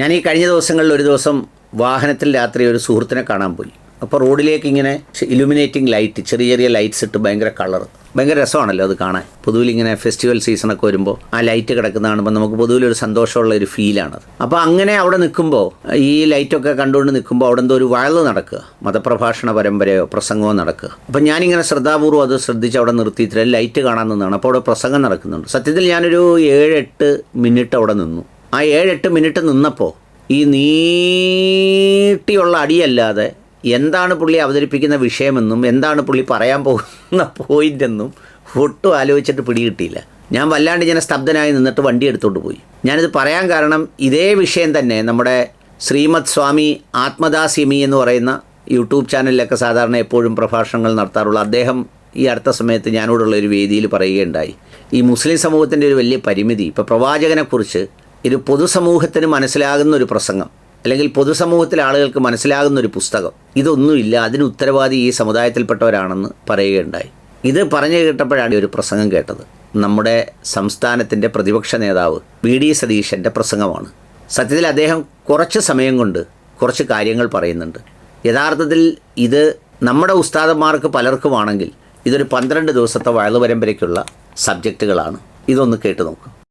ഞാൻ ഈ കഴിഞ്ഞ ദിവസങ്ങളിൽ ഒരു ദിവസം വാഹനത്തിൽ രാത്രി ഒരു സുഹൃത്തിനെ കാണാൻ പോയി. അപ്പോൾ റോഡിലേക്ക് ഇങ്ങനെ ഇലുമിനേറ്റിംഗ് ലൈറ്റ് ചെറിയ ചെറിയ ലൈറ്റ്സ് ഇട്ട് ഭയങ്കര കളർ ഭയങ്കര രസമാണല്ലോ അത് കാണാൻ. പൊതുവിൽ ഇങ്ങനെ ഫെസ്റ്റിവൽ സീസണൊക്കെ വരുമ്പോൾ ആ ലൈറ്റ് കിടക്കുന്ന കാണുമ്പോൾ നമുക്ക് പൊതുവിൽ ഒരു സന്തോഷമുള്ള ഒരു ഫീലാണ് അപ്പോൾ അങ്ങനെ അവിടെ നിൽക്കുമ്പോൾ ഈ ലൈറ്റൊക്കെ കണ്ടുകൊണ്ട് നിൽക്കുമ്പോൾ അവിടെ എന്തോ ഒരു വയൽ നടക്കുക. മതപ്രഭാഷണ പരമ്പരയോ പ്രസംഗമോ നടക്കുക. അപ്പോൾ ഞാനിങ്ങനെ ശ്രദ്ധാപൂർവം അത് ശ്രദ്ധിച്ച് അവിടെ നിർത്തിയിട്ട് ലൈറ്റ് കാണാൻ നിന്നാണ്. അപ്പോൾ അവിടെ പ്രസംഗം നടക്കുന്നുണ്ട്. സത്യത്തിൽ ഞാനൊരു ഏഴ് എട്ട് മിനിറ്റ് അവിടെ നിന്നു. ആ ഏഴെട്ട് മിനിറ്റ് നിന്നപ്പോൾ ഈ നീട്ടിയുള്ള അടിയല്ലാതെ എന്താണ് പുള്ളി അവതരിപ്പിക്കുന്ന വിഷയമെന്നും എന്താണ് പുള്ളി പറയാൻ പോകുന്ന പോയിന്റ് എന്നും ഒട്ടും ആലോചിച്ചിട്ട് പിടികിട്ടിയില്ല. ഞാൻ വല്ലാണ്ട് ഇങ്ങനെ സ്തബ്ധനായി നിന്നിട്ട് വണ്ടി എടുത്തോണ്ട് പോയി. ഞാനിത് പറയാൻ കാരണം ഇതേ വിഷയം തന്നെ നമ്മുടെ ശ്രീമദ് സ്വാമി ആത്മദാസിമി എന്ന് പറയുന്ന യൂട്യൂബ് ചാനലിലൊക്കെ സാധാരണ എപ്പോഴും പ്രഭാഷണങ്ങൾ നടത്താറുള്ള അദ്ദേഹം ഈ അടുത്ത സമയത്ത് ഞാനോടുള്ള ഒരു വേദിയിൽ പറയുകയുണ്ടായി. ഈ മുസ്ലിം സമൂഹത്തിന്റെ ഒരു വലിയ പരിമിതി ഇപ്പോൾ പ്രവാചകനെക്കുറിച്ച് ഇത് പൊതുസമൂഹത്തിന് മനസ്സിലാകുന്ന ഒരു പ്രസംഗം. അല്ലെങ്കിൽ പൊതുസമൂഹത്തിലെ ആളുകൾക്ക് മനസ്സിലാകുന്ന ഒരു പുസ്തകം. ഇതൊന്നുമില്ല. അതിന് ഉത്തരവാദി ഈ സമുദായത്തിൽപ്പെട്ടവരാണെന്ന് പറയുകയുണ്ടായി. ഇത് പറഞ്ഞു കേട്ടപ്പോഴാണ് ഒരു പ്രസംഗം കേട്ടത്. നമ്മുടെ സംസ്ഥാനത്തിന്റെ പ്രതിപക്ഷ നേതാവ് വി ഡി സതീശന്റെ പ്രസംഗമാണ്. സത്യത്തിൽ അദ്ദേഹം കുറച്ച് സമയം കൊണ്ട് കുറച്ച് കാര്യങ്ങൾ പറയുന്നുണ്ട്. യഥാർത്ഥത്തിൽ ഇത് നമ്മുടെ ഉസ്താദന്മാർക്ക് പലർക്കുമാണെങ്കിൽ ഇതൊരു പന്ത്രണ്ട് ദിവസത്തെ വയലു പരമ്പരയ്ക്കുള്ള സബ്ജക്റ്റുകളാണ്. ഇതൊന്ന് കേട്ടു നോക്കുക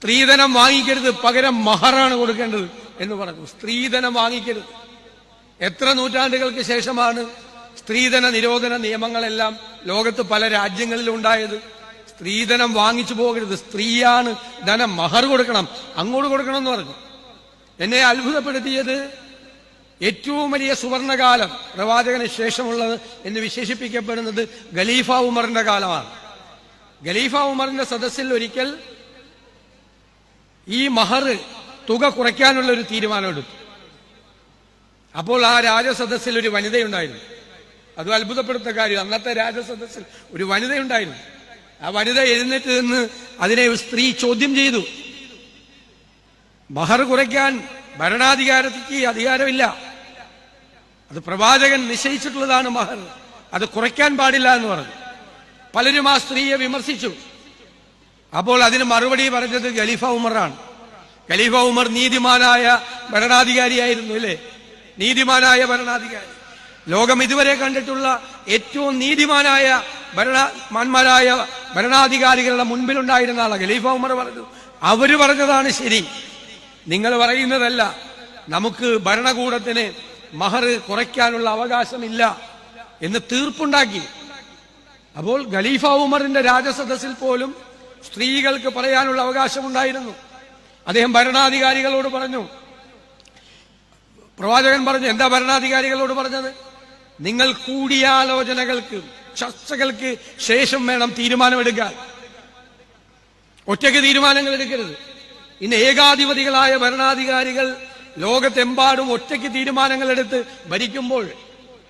സ്ത്രീധനം വാങ്ങിക്കരുത് പകരം മഹറാണ് കൊടുക്കേണ്ടത് എന്ന് പറഞ്ഞു. സ്ത്രീധനം വാങ്ങിക്കരുത്. എത്ര നൂറ്റാണ്ടുകൾക്ക് ശേഷമാണ് സ്ത്രീധന നിരോധന നിയമങ്ങളെല്ലാം ലോകത്ത് പല രാജ്യങ്ങളിലും ഉണ്ടായത്. സ്ത്രീധനം വാങ്ങിച്ചു പോകരുത്. സ്ത്രീയാണ് ധനം മഹർ കൊടുക്കണം അങ്ങോട്ട് കൊടുക്കണം എന്ന് പറഞ്ഞു. എന്നെ അത്ഭുതപ്പെടുത്തിയത് ഏറ്റവും വലിയ സുവർണകാലം പ്രവാചകന് ശേഷമുള്ളത് എന്ന് വിശേഷിപ്പിക്കപ്പെടുന്നത് ഖലീഫ ഉമറിന്റെ കാലമാണ്. ഖലീഫ ഉമറിന്റെ സദസ്സിൽ ഒരിക്കൽ ഈ മഹർ തുക കുറയ്ക്കാനുള്ള ഒരു തീരുമാനമെടുത്തു. അപ്പോൾ ആ രാജസദസ്സിൽ ഒരു വനിതയുണ്ടായിരുന്നു. അത് അത്ഭുതപ്പെടുത്ത കാര്യം. അന്നത്തെ രാജസദസ്സിൽ ഒരു വനിതയുണ്ടായിരുന്നു. ആ വനിത എഴുന്നേറ്റ് നിന്ന് അതിനെ സ്ത്രീ ചോദ്യം ചെയ്തു. മഹർ കുറയ്ക്കാൻ ഭരണാധികാരത്തിക്ക് അധികാരമില്ല. അത് പ്രവാചകൻ നിശ്ചയിച്ചിട്ടുള്ളതാണ് മഹർ. അത് കുറയ്ക്കാൻ പാടില്ല എന്ന് പറഞ്ഞു. പലരും ആ സ്ത്രീയെ വിമർശിച്ചു. അപ്പോൾ അതിന് മറുപടി പറഞ്ഞത് ഖലീഫ ഉമറാണ്. ഖലീഫ ഉമർ നീതിമാനായ ഭരണാധികാരിയായിരുന്നു അല്ലേ? നീതിമാനായ ഭരണാധികാരി. ലോകം ഇതുവരെ കണ്ടിട്ടുള്ള ഏറ്റവും നീതിമാനായ ഭരണമാന്മാരായ ഭരണാധികാരികളുടെ മുൻപിലുണ്ടായിരുന്ന ആളാണ് ഖലീഫ ഉമർ പറഞ്ഞു അവർ പറഞ്ഞതാണ് ശരി. നിങ്ങൾ പറയുന്നതല്ല. നമുക്ക് ഭരണകൂടത്തിന് മഹർ കുറയ്ക്കാനുള്ള അവകാശമില്ല എന്ന് തീർപ്പുണ്ടാക്കി. അപ്പോൾ ഖലീഫ ഉമറിന്റെ രാജസദസ്സിൽ പോലും സ്ത്രീകൾക്ക് പറയാനുള്ള അവകാശമുണ്ടായിരുന്നു. അദ്ദേഹം ഭരണാധികാരികളോട് പറഞ്ഞു. പ്രവാചകൻ പറഞ്ഞു എന്താ ഭരണാധികാരികളോട് പറഞ്ഞത്? നിങ്ങൾ കൂടിയാലോചനകൾക്ക് ചർച്ചകൾക്ക് ശേഷം വേണം തീരുമാനമെടുക്കാൻ. ഒറ്റയ്ക്ക് തീരുമാനങ്ങൾ എടുക്കരുത്. ഇന്ന് ഏകാധിപതികളായ ഭരണാധികാരികൾ ലോകത്തെമ്പാടും ഒറ്റയ്ക്ക് തീരുമാനങ്ങൾ എടുത്ത് ഭരിക്കുമ്പോൾ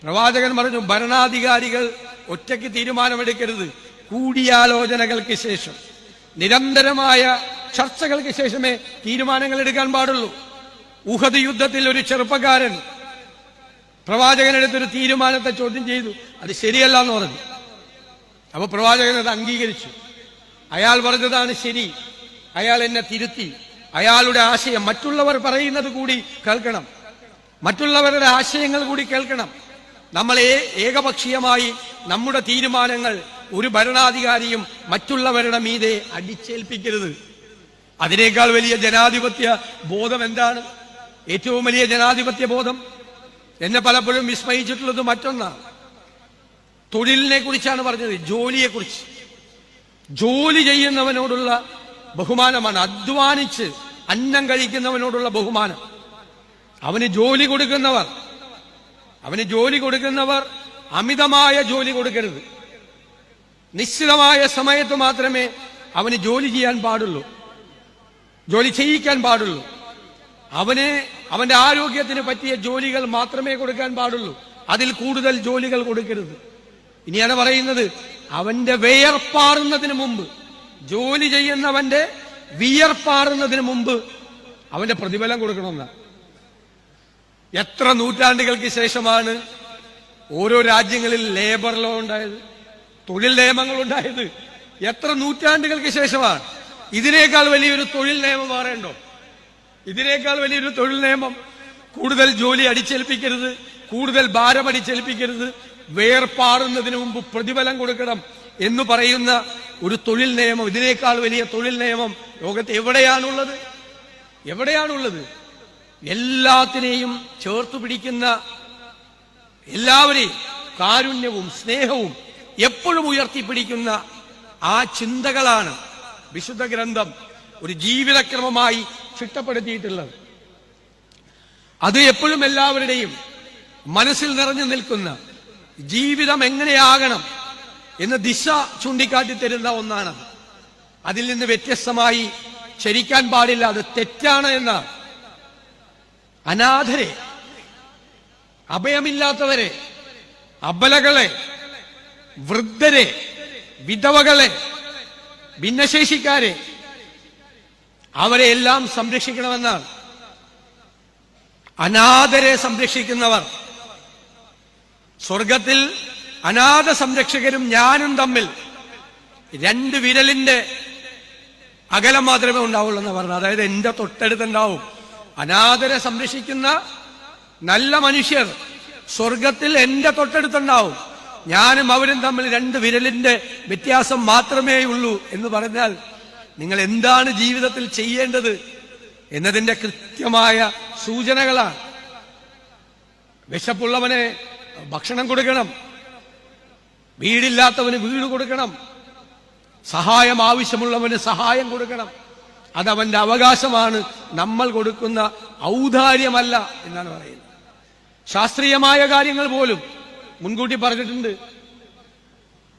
പ്രവാചകൻ പറഞ്ഞു ഭരണാധികാരികൾ ഒറ്റയ്ക്ക് തീരുമാനമെടുക്കരുത്. കൂടിയാലോചനകൾക്ക് ശേഷം. നിരന്തരമായ ചർച്ചകൾക്ക് ശേഷമേ തീരുമാനങ്ങൾ എടുക്കാൻ പാടുള്ളൂ. ഉഹദ് യുദ്ധത്തിൽ ഒരു ചെറുപ്പക്കാരൻ പ്രവാചകനെടുത്തൊരു തീരുമാനത്തെ ചോദ്യം ചെയ്തു. അത് ശരിയല്ല എന്ന് പറഞ്ഞു. അപ്പൊ പ്രവാചകൻ അത് അംഗീകരിച്ചു. അയാൾ പറഞ്ഞതാണ് ശരി. അയാൾ എന്നെ തിരുത്തി. അയാളുടെ ആശയം മറ്റുള്ളവർ പറയുന്നത് കൂടി കേൾക്കണം. മറ്റുള്ളവരുടെ ആശയങ്ങൾ കൂടി കേൾക്കണം. നമ്മളെ ഏകപക്ഷീയമായി നമ്മുടെ തീരുമാനങ്ങൾ ഒരു ഭരണാധികാരിയും മറ്റുള്ളവരുടെ മീതെ അടിച്ചേൽപ്പിക്കരുത്. അതിനേക്കാൾ വലിയ ജനാധിപത്യ ബോധം എന്താണ്? ഏറ്റവും വലിയ ജനാധിപത്യ ബോധം? എന്നെ പലപ്പോഴും വിസ്മയിച്ചിട്ടുള്ളത് മറ്റൊന്നാണ്. തൊഴിലിനെ കുറിച്ചാണ് പറഞ്ഞത് ജോലിയെ കുറിച്ച് ജോലി ചെയ്യുന്നവനോടുള്ള ബഹുമാനമാണ്. അധ്വാനിച്ച് അന്നം കഴിക്കുന്നവനോടുള്ള ബഹുമാനം. അവന് ജോലി കൊടുക്കുന്നവർ അവന് ജോലി കൊടുക്കുന്നവർ അമിതമായ ജോലി കൊടുക്കരുത്. നിശ്ചിതമായ സമയത്ത് മാത്രമേ അവന് ജോലി ചെയ്യാൻ പാടുള്ളൂ. ജോലി ചെയ്യിക്കാൻ പാടുള്ളൂ. അവന് അവന്റെ ആരോഗ്യത്തിന് പറ്റിയ ജോലികൾ മാത്രമേ കൊടുക്കാൻ പാടുള്ളൂ. അതിൽ കൂടുതൽ ജോലികൾ കൊടുക്കരുത്. ഇനിയാണ് പറയുന്നത് അവന്റെ വിയർപ്പാറുന്നതിന് മുമ്പ് ജോലി ചെയ്യുന്നവന്റെ വിയർപ്പാറുന്നതിന് മുമ്പ് അവന്റെ പ്രതിഫലം കൊടുക്കണമെന്ന. എത്ര നൂറ്റാണ്ടുകൾക്ക് ശേഷമാണ് ഓരോ രാജ്യങ്ങളിൽ ലേബർ ലോ ഉണ്ടായത്? തൊഴിൽ നിയമങ്ങൾ ഉണ്ടായത് എത്ര നൂറ്റാണ്ടുകൾക്ക് ശേഷമാണ്. ഇതിനേക്കാൾ വലിയൊരു തൊഴിൽ നിയമം മാറേണ്ടോ ഇതിനേക്കാൾ വലിയൊരു തൊഴിൽ നിയമം കൂടുതൽ ജോലി അടിച്ചേൽപ്പിക്കരുത് കൂടുതൽ ഭാരം അടിച്ചേൽപ്പിക്കരുത് വേർപാടുന്നതിന് മുമ്പ് പ്രതിഫലം കൊടുക്കണം എന്ന് പറയുന്ന ഒരു തൊഴിൽ നിയമം ഇതിനേക്കാൾ വലിയ തൊഴിൽ നിയമം ലോകത്ത് എവിടെയാണുള്ളത്? എവിടെയാണുള്ളത്? എല്ലാത്തിനെയും ചേർത്തു പിടിക്കുന്ന എല്ലാവരെയും കാരുണ്യവും സ്നേഹവും എപ്പോഴും ഉയർത്തിപ്പിടിക്കുന്ന ആ ചിന്തകളാണ് വിശുദ്ധ ഗ്രന്ഥം ഒരു ജീവിതക്രമമായി ചിട്ടപ്പെടുത്തിയിട്ടുള്ളത്. അത് എപ്പോഴും എല്ലാവരുടെയും മനസ്സിൽ നിറഞ്ഞു നിൽക്കുന്ന ജീവിതം എങ്ങനെയാകണം എന്ന് ദിശ ചൂണ്ടിക്കാട്ടി തരുന്ന ഒന്നാണ് അതിൽ നിന്ന് വ്യത്യസ്തമായി ചരിക്കാൻ പാടില്ല അത് തെറ്റാണ് എന്നാണ് അനാഥരെ അഭയമില്ലാത്തവരെ അബലകളെ വൃദ്ധരെ വിധവകളെ ഭിന്നശേഷിക്കാരെ അവരെ എല്ലാം സംരക്ഷിക്കണമെന്നാണ്. അനാഥരെ സംരക്ഷിക്കുന്നവർ. സ്വർഗത്തിൽ അനാഥ സംരക്ഷകരും ഞാനും തമ്മിൽ രണ്ട് വിരലിന്റെ അകലം മാത്രമേ ഉണ്ടാവുള്ളൂ എന്ന് പറഞ്ഞു അതായത് എന്റെ തൊട്ടടുത്തുണ്ടാവും. അനാഥരെ സംരക്ഷിക്കുന്ന നല്ല മനുഷ്യർ സ്വർഗത്തിൽ എന്റെ തൊട്ടടുത്തുണ്ടാവും. ഞാനും അവരും തമ്മിൽ രണ്ട് വിരലിന്റെ വ്യത്യാസം മാത്രമേ ഉള്ളൂ എന്ന് പറഞ്ഞാൽ നിങ്ങൾ എന്താണ് ജീവിതത്തിൽ ചെയ്യേണ്ടത് എന്നതിന്റെ കൃത്യമായ സൂചനകളാണ്. വിശപ്പുള്ളവനെ ഭക്ഷണം കൊടുക്കണം. വീടില്ലാത്തവന് വീട് കൊടുക്കണം. സഹായം ആവശ്യമുള്ളവന് സഹായം കൊടുക്കണം. അതവന്റെ അവകാശമാണ് നമ്മൾ കൊടുക്കുന്ന ഔദാര്യമല്ല എന്നാണ് പറയുന്നത്. ശാസ്ത്രീയമായ കാര്യങ്ങൾ പോലും മുൻകൂട്ടി പറഞ്ഞിട്ടുണ്ട്.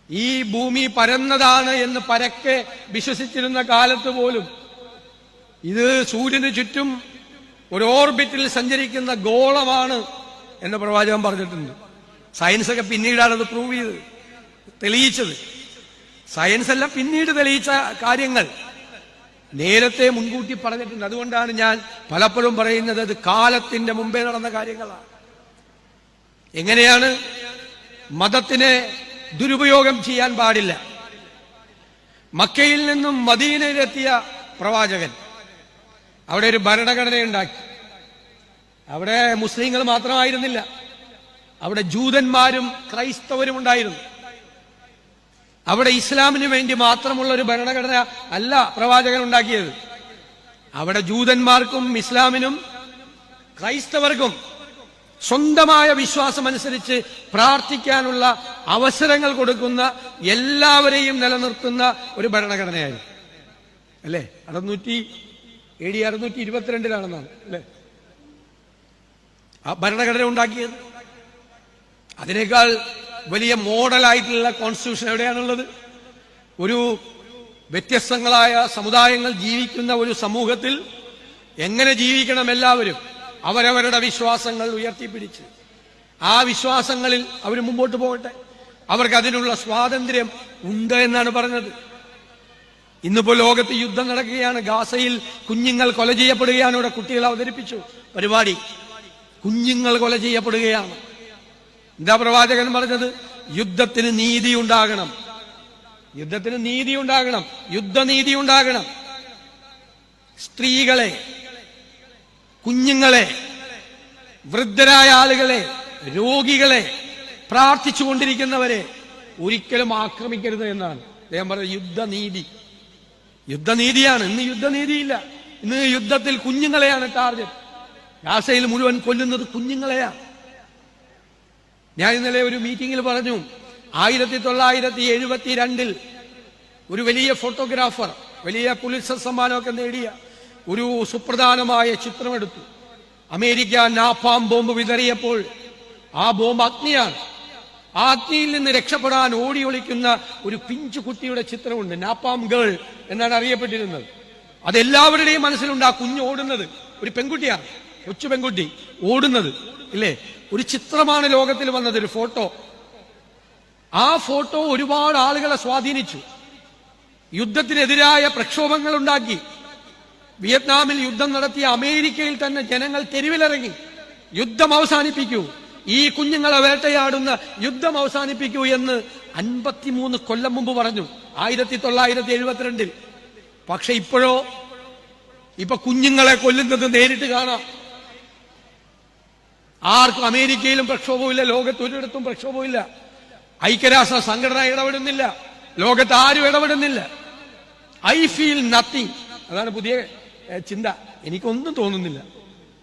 ഈ ഭൂമി പരന്നതാണ് എന്ന് പരക്കെ വിശ്വസിച്ചിരുന്ന കാലത്ത് പോലും ഇത് സൂര്യന് ചുറ്റും ഒരു ഓർബിറ്റിൽ സഞ്ചരിക്കുന്ന ഗോളമാണ് എന്ന് പ്രവാചകൻ പറഞ്ഞിട്ടുണ്ട്. സയൻസ് ഒക്കെ പിന്നീടാണ് അത് പ്രൂവ് ചെയ്തത് തെളിയിച്ചത്. സയൻസ് എല്ലാം പിന്നീട് തെളിയിച്ച കാര്യങ്ങൾ നേരത്തെ മുൻകൂട്ടി പറഞ്ഞിട്ടുണ്ട്. അതുകൊണ്ടാണ് ഞാൻ പലപ്പോഴും പറയുന്നത് അത് കാലത്തിന്റെ മുമ്പേ നടന്ന കാര്യങ്ങളാണ്. എങ്ങനെയാണ് മതത്തിനെ ദുരുപയോഗം ചെയ്യാൻ പാടില്ല. മക്കയിൽ നിന്നും മദീനയിലെത്തിയ പ്രവാചകൻ അവിടെ ഒരു ഭരണഘടനയുണ്ടാക്കി. അവിടെ മുസ്ലിങ്ങൾ മാത്രമായിരുന്നില്ല. അവിടെ ജൂതന്മാരും ക്രൈസ്തവരും ഉണ്ടായിരുന്നു. അവിടെ ഇസ്ലാമിന് വേണ്ടി മാത്രമുള്ള ഒരു ഭരണഘടന അല്ല പ്രവാചകൻ ഉണ്ടാക്കിയത്. അവിടെ ജൂതന്മാർക്കും ഇസ്ലാമിനും ക്രൈസ്തവർക്കും സ്വന്തമായ വിശ്വാസമനുസരിച്ച് പ്രാർത്ഥിക്കാനുള്ള അവസരങ്ങൾ കൊടുക്കുന്ന എല്ലാവരെയും നിലനിർത്തുന്ന ഒരു ഭരണഘടനയായിരുന്നു. അല്ലേ? അറുന്നൂറ്റി എ ഡി അറുന്നൂറ്റി ഇരുപത്തിരണ്ടിലാണെന്നാണ്. അല്ലേ? ആ ഭരണഘടന ഉണ്ടാക്കിയത്. അതിനേക്കാൾ വലിയ മോഡലായിട്ടുള്ള കോൺസ്റ്റിറ്റ്യൂഷൻ എവിടെയാണുള്ളത്? ഒരു വ്യത്യസ്തങ്ങളായ സമുദായങ്ങൾ ജീവിക്കുന്ന ഒരു സമൂഹത്തിൽ എങ്ങനെ ജീവിക്കണം എല്ലാവരും? അവരവരുടെ വിശ്വാസങ്ങൾ ഉയർത്തിപ്പിടിച്ച്. ആ വിശ്വാസങ്ങളിൽ അവർ മുമ്പോട്ട് പോകട്ടെ. അവർക്ക് അതിനുള്ള സ്വാതന്ത്ര്യം ഉണ്ട് എന്നാണ് പറഞ്ഞത്. ഇന്നിപ്പോൾ ലോകത്ത് യുദ്ധം നടക്കുകയാണ്. ഗാസയിൽ കുഞ്ഞുങ്ങൾ കൊല ചെയ്യപ്പെടുകയാണ്. ഇവിടെ കുട്ടികൾ അവതരിപ്പിച്ചു. പരിപാടി. കുഞ്ഞുങ്ങൾ കൊല ചെയ്യപ്പെടുകയാണ്. എന്താ പ്രവാചകൻ പറഞ്ഞത്? യുദ്ധത്തിന് നീതി ഉണ്ടാകണം. യുദ്ധത്തിന് നീതി ഉണ്ടാകണം. യുദ്ധനീതി ഉണ്ടാകണം. സ്ത്രീകളെ കുഞ്ഞുങ്ങളെ വൃദ്ധരായ ആളുകളെ രോഗികളെ പ്രാർത്ഥിച്ചുകൊണ്ടിരിക്കുന്നവരെ ഒരിക്കലും ആക്രമിക്കരുത് എന്നാണ്. അദ്ദേഹം പറഞ്ഞ യുദ്ധനീതി. യുദ്ധനീതിയാണ്. ഇന്ന് യുദ്ധനീതിയില്ല. ഇന്ന് യുദ്ധത്തിൽ കുഞ്ഞുങ്ങളെയാണ് ടാർഗറ്റ്. ഗാസയിൽ മുഴുവൻ കൊല്ലുന്നത് കുഞ്ഞുങ്ങളെയാണ്. ഞാൻ ഇന്നലെ ഒരു മീറ്റിംഗിൽ പറഞ്ഞു ആയിരത്തി തൊള്ളായിരത്തി എഴുപത്തി രണ്ടിൽ ഒരു വലിയ ഫോട്ടോഗ്രാഫർ വലിയ പുലിസ സമ്മാനമൊക്കെ നേടിയ ഒരു സുപ്രധാനമായ ചിത്രമെടുത്തു. അമേരിക്ക നാപ്പാം ബോംബ് വിതറിയപ്പോൾ ആ ബോംബ് അഗ്നിയാണ്. ആ അഗ്നിയിൽ നിന്ന് രക്ഷപ്പെടാൻ ഓടി ഒളിക്കുന്ന ഒരു പിഞ്ചു കുട്ടിയുടെ ചിത്രമുണ്ട് നാപ്പാം ഗേൾ എന്നാണ് അറിയപ്പെട്ടിരുന്നത്. അതെല്ലാവരുടെയും മനസ്സിലുണ്ട് ആ കുഞ്ഞ് ഓടുന്നത്. ഒരു പെൺകുട്ടിയാണ് കൊച്ചു പെൺകുട്ടി ഓടുന്നത് ഇല്ലേ? ഒരു ചിത്രമാണ് ലോകത്തിൽ വന്നത് ഒരു ഫോട്ടോ. ആ ഫോട്ടോ ഒരുപാട് ആളുകളെ സ്വാധീനിച്ചു. യുദ്ധത്തിനെതിരായ പ്രക്ഷോഭങ്ങൾ ഉണ്ടാക്കി വിയറ്റ്നാമിൽ യുദ്ധം നടത്തിയ അമേരിക്കയിൽ തന്നെ ജനങ്ങൾ തെരുവിലിറങ്ങി. യുദ്ധം അവസാനിപ്പിക്കൂ. ഈ കുഞ്ഞുങ്ങളെ വേട്ടയാടുന്ന യുദ്ധം അവസാനിപ്പിക്കൂ എന്ന് അൻപത്തിമൂന്ന് കൊല്ലം മുമ്പ് പറഞ്ഞു. ആയിരത്തി തൊള്ളായിരത്തി എഴുപത്തിരണ്ടിൽ പക്ഷെ ഇപ്പോഴോ ഇപ്പൊ കുഞ്ഞുങ്ങളെ കൊല്ലുന്നത് നേരിട്ട് കാണാം. ആർക്കും അമേരിക്കയിലും പ്രക്ഷോഭമില്ല ലോകത്ത് ഒരിടത്തും പ്രക്ഷോഭമില്ല ഐക്യരാഷ്ട്ര സംഘടന ഇടപെടുന്നില്ല. ലോകത്ത് ആരും ഇടപെടുന്നില്ല. I feel nothing. അതാണ് പുതിയ ചിന്ത. എനിക്കൊന്നും തോന്നുന്നില്ല.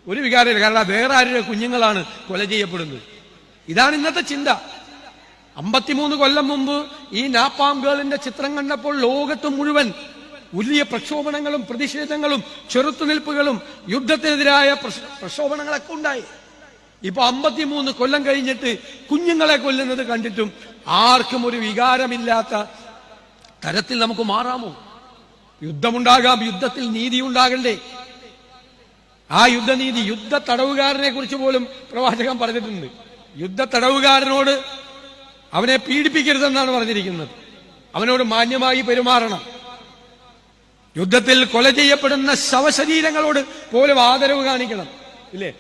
ഒരു വികാരമില്ല. കാരണം വേറെ ആരുടെ കുഞ്ഞുങ്ങളാണ് കൊല ചെയ്യപ്പെടുന്നത്. ഇതാണ് ഇന്നത്തെ ചിന്ത. അമ്പത്തിമൂന്ന് കൊല്ലം മുമ്പ് ഈ നാപ്പാം ഗേളിന്റെ ചിത്രം കണ്ടപ്പോൾ ലോകത്ത് മുഴുവൻ വലിയ പ്രക്ഷോഭണങ്ങളും പ്രതിഷേധങ്ങളും ചെറുത്തുനിൽപ്പുകളും യുദ്ധത്തിനെതിരായ പ്രക്ഷ- പ്രക്ഷോഭണങ്ങളൊക്കെ ഉണ്ടായി. ഇപ്പൊ അമ്പത്തിമൂന്ന് കൊല്ലം കഴിഞ്ഞിട്ട് കുഞ്ഞുങ്ങളെ കൊല്ലുന്നത് കണ്ടിട്ടും ആർക്കും ഒരു വികാരമില്ലാത്ത തരത്തിൽ നമുക്ക് മാറാമോ? യുദ്ധമുണ്ടാകാം യുദ്ധത്തിൽ നീതി ഉണ്ടാകണ്ടേ? ആ യുദ്ധനീതി യുദ്ധ തടവുകാരനെ കുറിച്ച് പോലും പ്രവാചകൻ പറഞ്ഞിട്ടുണ്ട്. യുദ്ധ തടവുകാരനോട് അവനെ പീഡിപ്പിക്കരുതെന്നാണ് പറഞ്ഞിരിക്കുന്നത്. അവനോട് മാന്യമായി പെരുമാറണം. യുദ്ധത്തിൽ കൊല ചെയ്യപ്പെടുന്ന ശവശരീരങ്ങളോട് പോലും ആദരവ് കാണിക്കണം. ഇല്ലേ?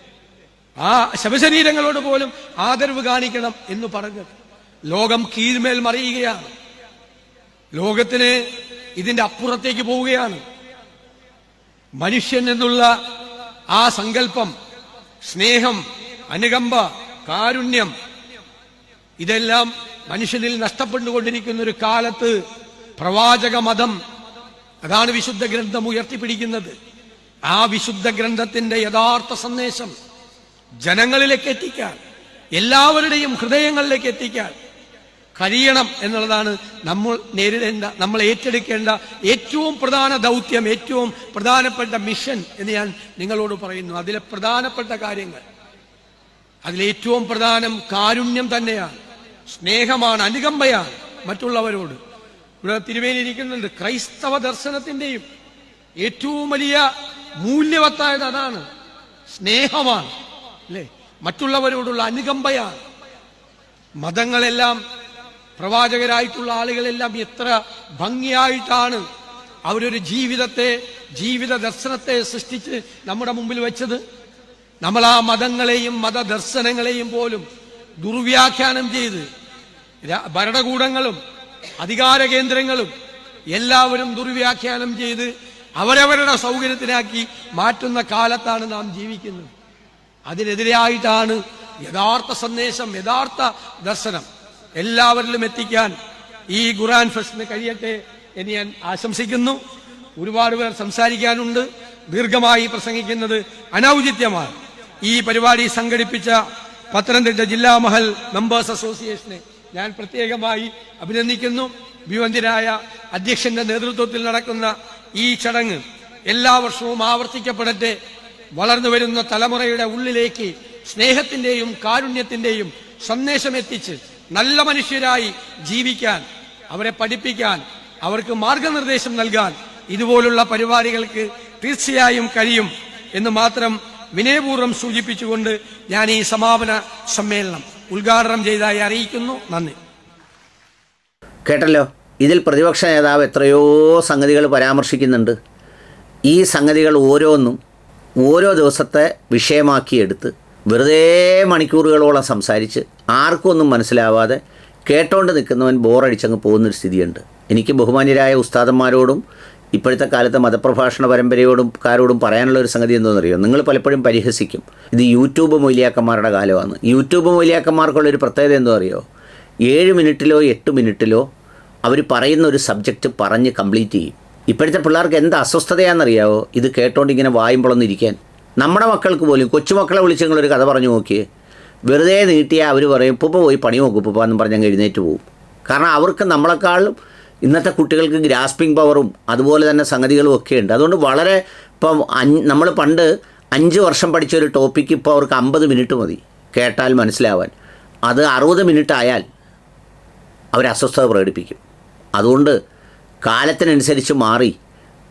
ആ ശവശരീരങ്ങളോട് പോലും ആദരവ് കാണിക്കണം എന്ന് പറഞ്ഞത് ലോകം കീഴ്മേൽ മറിയുകയാണ്. ലോകത്തിന് ഇതിന്റെ അപ്പുറത്തേക്ക് പോവുകയാണ്. മനുഷ്യൻ എന്നുള്ള ആ സങ്കല്പം സ്നേഹം അനുകമ്പ കാരുണ്യം ഇതെല്ലാം മനുഷ്യനിൽ നഷ്ടപ്പെട്ടുകൊണ്ടിരിക്കുന്ന ഒരു കാലത്ത് പ്രവാചക മതം അതാണ് വിശുദ്ധ ഗ്രന്ഥം ഉയർത്തിപ്പിടിക്കുന്നത്. ആ വിശുദ്ധ ഗ്രന്ഥത്തിന്റെ യഥാർത്ഥ സന്ദേശം ജനങ്ങളിലേക്ക് എത്തിക്കാൻ എല്ലാവരുടെയും ഹൃദയങ്ങളിലേക്ക് എത്തിക്കാൻ കഴിയണം എന്നുള്ളതാണ് നമ്മൾ നേരിടേണ്ട നമ്മൾ ഏറ്റെടുക്കേണ്ട ഏറ്റവും പ്രധാന ദൗത്യം ഏറ്റവും പ്രധാനപ്പെട്ട മിഷൻ എന്ന് ഞാൻ നിങ്ങളോട് പറയുന്നു. അതിലെ പ്രധാനപ്പെട്ട കാര്യങ്ങൾ. അതിലേറ്റവും പ്രധാനം കാരുണ്യം തന്നെയാണ്. സ്നേഹമാണ് അനുകമ്പയാണ് മറ്റുള്ളവരോട്. ഇവിടെ തിരുവേലി ഇരിക്കുന്നുണ്ട് ക്രൈസ്തവ ദർശനത്തിന്റെയും ഏറ്റവും വലിയ മൂല്യവത്തായത് അതാണ്. സ്നേഹമാണ് അല്ലേ? മറ്റുള്ളവരോടുള്ള അനുകമ്പയാണ്. മതങ്ങളെല്ലാം പ്രവാചകരായിട്ടുള്ള ആളുകളെല്ലാം എത്ര ഭംഗിയായിട്ടാണ് അവരൊരു ജീവിതത്തെ ജീവിത ദർശനത്തെ സൃഷ്ടിച്ച് നമ്മുടെ മുമ്പിൽ വെച്ചത്. നമ്മൾ ആ മതങ്ങളെയും മതദർശനങ്ങളെയും പോലും ദുർവ്യാഖ്യാനം ചെയ്ത് ഭരണകൂടങ്ങളും അധികാര കേന്ദ്രങ്ങളും എല്ലാവരും ദുർവ്യാഖ്യാനം ചെയ്ത് അവരവരുടെ സൗകര്യത്തിനാക്കി മാറ്റുന്ന കാലത്താണ് നാം ജീവിക്കുന്നത്. അതിനെതിരായിട്ടാണ് യഥാർത്ഥ സന്ദേശം യഥാർത്ഥ ദർശനം. എല്ലാവരിലും എത്തിക്കാൻ ഈ ഖുറാൻ ഫെസ്റ്റിന് കഴിയട്ടെ എന്ന് ഞാൻ ആശംസിക്കുന്നു. ഒരുപാട് പേർ സംസാരിക്കാനുണ്ട്. ദീർഘമായി പ്രസംഗിക്കുന്നത് അനൗചിത്യമാണ്. ഈ പരിപാടി സംഘടിപ്പിച്ച പത്തനംതിട്ട ജില്ലാ മഹൽ മെമ്പേഴ്സ് അസോസിയേഷനെ ഞാൻ പ്രത്യേകമായി അഭിനന്ദിക്കുന്നു. വിവന്തിനായ അധ്യക്ഷന്റെ നേതൃത്വത്തിൽ നടക്കുന്ന ഈ ചടങ്ങ് എല്ലാ വർഷവും ആവർത്തിക്കപ്പെടട്ടെ. വളർന്നു വരുന്ന തലമുറയുടെ ഉള്ളിലേക്ക് സ്നേഹത്തിന്റെയും കാരുണ്യത്തിന്റെയും സന്ദേശം എത്തിച്ച് നല്ല മനുഷ്യരായി ജീവിക്കാൻ അവരെ പഠിപ്പിക്കാൻ അവർക്ക് മാർഗനിർദ്ദേശം നൽകാൻ ഇതുപോലുള്ള പരിപാടികൾക്ക് തീർച്ചയായും കഴിയും എന്ന് മാത്രം വിനയപൂർവം സൂചിപ്പിച്ചുകൊണ്ട് ഞാൻ ഈ സമാപന സമ്മേളനം ഉദ്ഘാടനം ചെയ്തതായി അറിയിക്കുന്നു. നന്ദി. കേട്ടല്ലോ? ഇതിൽ പ്രതിപക്ഷ നേതാവ് എത്രയോ സംഗതികൾ പരാമർശിക്കുന്നുണ്ട്. ഈ സംഗതികൾ ഓരോന്നും ഓരോ ദിവസത്തെ വിഷയമാക്കിയെടുത്ത് വെറുതെ മണിക്കൂറുകളോളം സംസാരിച്ച് ആർക്കും ഒന്നും മനസ്സിലാവാതെ കേട്ടോണ്ട് നിൽക്കുന്നവൻ ബോറടിച്ചങ്ങ് പോകുന്നൊരു സ്ഥിതിയുണ്ട്. എനിക്ക് ബഹുമാന്യരായ ഉസ്താദന്മാരോടും ഇപ്പോഴത്തെ കാലത്തെ മതപ്രഭാഷണ പരമ്പരയോടും കാരോടും പറയാനുള്ള ഒരു സംഗതി എന്താണെന്നറിയോ നിങ്ങൾ പലപ്പോഴും പരിഹസിക്കും. ഇത് യൂട്യൂബ് മൂല്യാക്കന്മാരുടെ കാലമാണ്. യൂട്യൂബ് മൂല്യാക്കന്മാർക്കുള്ളൊരു പ്രത്യേകത എന്തോ അറിയോ ഏഴ് മിനിറ്റിലോ എട്ട് മിനിറ്റിലോ അവർ പറയുന്ന ഒരു സബ്ജക്റ്റ് പറഞ്ഞ് കംപ്ലീറ്റ് ചെയ്യും. ഇപ്പോഴത്തെ പിള്ളേർക്ക് എന്ത് അസ്വസ്ഥതയാണെന്നറിയാവോ? ഇത് കേട്ടോണ്ട് ഇങ്ങനെ വായുമ്പളൊന്നിരിക്കാൻ നമ്മുടെ മക്കൾക്ക് പോലും കൊച്ചുമക്കളെ വിളിച്ച് നിങ്ങളൊരു കഥ പറഞ്ഞു നോക്കിയേ. വെറുതെ നീട്ടിയാൽ അവർ പറയും ഇപ്പോൾ പോയി പണി നോക്കും ഇപ്പോൾ എന്ന് പറഞ്ഞ് എഴുന്നേറ്റ് പോകും കാരണം അവർക്ക് നമ്മളെക്കാളും ഇന്നത്തെ കുട്ടികൾക്ക് ഗ്രാസ്പിംഗ് പവറും അതുപോലെ തന്നെ സംഗതികളും ഒക്കെ ഉണ്ട്. അതുകൊണ്ട് വളരെ ഇപ്പം നമ്മൾ പണ്ട് അഞ്ച് വർഷം പഠിച്ച ഒരു ടോപ്പിക്ക് ഇപ്പോൾ അവർക്ക് അമ്പത് മിനിറ്റ് മതി കേട്ടാൽ മനസ്സിലാവാൻ. അത് അറുപത് മിനിറ്റ് ആയാൽ അവർ അസ്വസ്ഥത പ്രകടിപ്പിക്കും. അതുകൊണ്ട് കാലത്തിനനുസരിച്ച് മാറി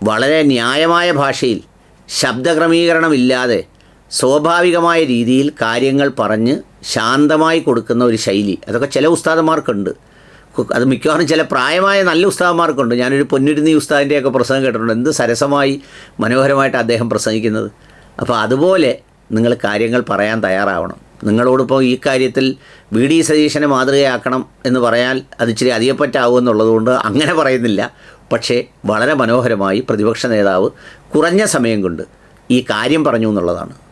വളരെ ന്യായമായ ഭാഷയിൽ ശബ്ദക്രമീകരണമില്ലാതെ സ്വാഭാവികമായ രീതിയിൽ കാര്യങ്ങൾ പറഞ്ഞ് ശാന്തമായി കൊടുക്കുന്ന ഒരു ശൈലി. അതൊക്കെ ചില ഉസ്താദന്മാർക്കുണ്ട്. അത് മിക്കവാറും ചില പ്രായമായ നല്ല ഉസ്താദന്മാർക്കുണ്ട്. ഞാനൊരു പൊന്നിരുന്നി ഉസ്താദിന്റെയൊക്കെ പ്രസംഗം കേട്ടിട്ടുണ്ട്. എന്ത് സരസമായി മനോഹരമായിട്ട് അദ്ദേഹം പ്രസംഗിക്കുന്നത്. അപ്പോൾ അതുപോലെ നിങ്ങൾ കാര്യങ്ങൾ പറയാൻ തയ്യാറാവണം. നിങ്ങളോടിപ്പോൾ ഈ കാര്യത്തിൽ വി ഡി സതീശനെ മാതൃകയാക്കണം എന്ന് പറയാൻ അത് ഇച്ചിരി അധികപ്പറ്റാവും എന്നുള്ളതുകൊണ്ട് അങ്ങനെ പറയുന്നില്ല. പക്ഷേ വളരെ മനോഹരമായി പ്രതിപക്ഷ നേതാവ് കുറഞ്ഞ സമയം കൊണ്ട് ഈ കാര്യം പറഞ്ഞു എന്നുള്ളതാണ്.